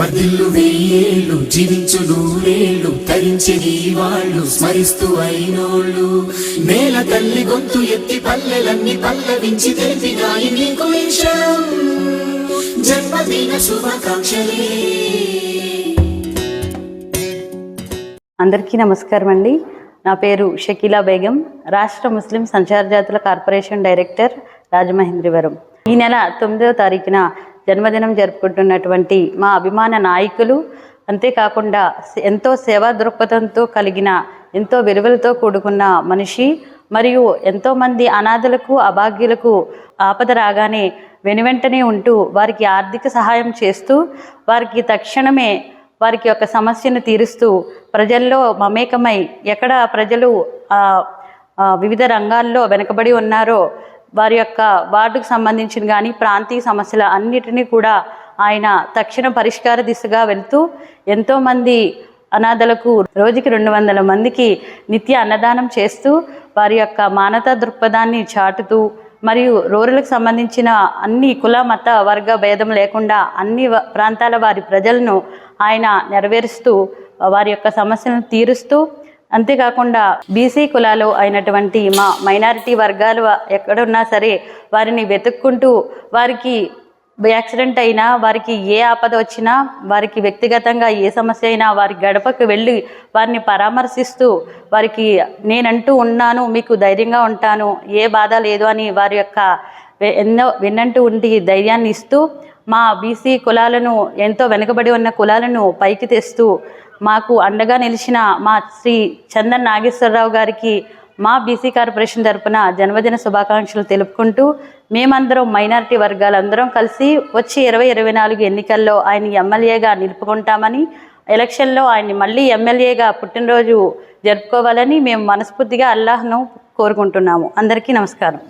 వర్ధిల్లు వెయ్యేళ్ళు జీవించు నూరేళ్ళు తరించి వాళ్ళు స్మరిస్తూ అయినోళ్ళు. నేల తల్లి గొంతు ఎత్తి పల్లెలన్నీ పల్లవించి తెలిపినాయి నీకు జన్మదిన శుభాకాంక్షలే. అందరికీ నమస్కారం అండి. నా పేరు షకీలా బేగం రాష్ట్ర ముస్లిం సంచార జాతుల కార్పొరేషన్ డైరెక్టర్ రాజమహేంద్రవరం. ఈ నెల తొమ్మిదవ తారీఖున జన్మదినం జరుపుకుంటున్నటువంటి మా అభిమాన నాయకులు అంతేకాకుండా ఎంతో సేవా దృక్పథంతో కలిగిన ఎంతో విలువలతో కూడుకున్న మనిషి మరియు ఎంతోమంది అనాథలకు అభాగ్యులకు ఆపద రాగానే వెనువెంటనే ఉంటూ వారికి ఆర్థిక సహాయం చేస్తూ వారికి తక్షణమే వారికి యొక్క సమస్యను తీరుస్తూ ప్రజల్లో మమేకమై ఎక్కడ ప్రజలు వివిధ రంగాల్లో వెనుకబడి ఉన్నారో వారి యొక్క వార్డుకు సంబంధించిన కానీ ప్రాంతీయ సమస్యల అన్నిటినీ కూడా ఆయన తక్షణ పరిష్కార దిశగా వెళ్తూ ఎంతోమంది అనాథలకు రోజుకి రెండు వందల మందికి నిత్య అన్నదానం చేస్తూ వారి యొక్క మానవతా దృక్పథాన్ని చాటుతూ మరియు రూరల్కి సంబంధించిన అన్ని కుల మత వర్గ భేదం లేకుండా అన్ని ప్రాంతాల వారి ప్రజలను ఆయన నెరవేరుస్తూ వారి యొక్క సమస్యలను తీరుస్తూ అంతేకాకుండా బీసీ కులాలు అయినటువంటి మా మైనారిటీ వర్గాలు ఎక్కడున్నా సరే వారిని వెతుక్కుంటూ వారికి యాక్సిడెంట్ అయినా వారికి ఏ ఆపద వచ్చినా వారికి వ్యక్తిగతంగా ఏ సమస్య అయినా వారి గడపకు వెళ్ళి వారిని పరామర్శిస్తూ వారికి నేనంటూ ఉన్నాను మీకు ధైర్యంగా ఉంటాను ఏ బాధ లేదు అని వారి యొక్క ఎన్నో వెన్నంటూ ఉండి ధైర్యాన్ని ఇస్తూ మా బీసీ కులాలను ఎంతో వెనుకబడి ఉన్న కులాలను పైకి తెస్తూ మాకు అండగా నిలిచిన మా శ్రీ చందన్ నాగేశ్వరరావు గారికి మా బీసీ కార్పొరేషన్ తరపున జన్మదిన శుభాకాంక్షలు తెలుపుకుంటూ మేమందరం మైనారిటీ వర్గాలందరం కలిసి వచ్చే ఇరవై ఇరవై నాలుగు ఎన్నికల్లో ఆయన ఎమ్మెల్యేగా నిలుపుకుంటామని ఎలక్షన్లో ఆయన్ని మళ్ళీ ఎమ్మెల్యేగా పుట్టినరోజు జరుపుకోవాలని మేము మనస్ఫూర్తిగా అల్లాహ్ను కోరుకుంటున్నాము. అందరికీ నమస్కారం.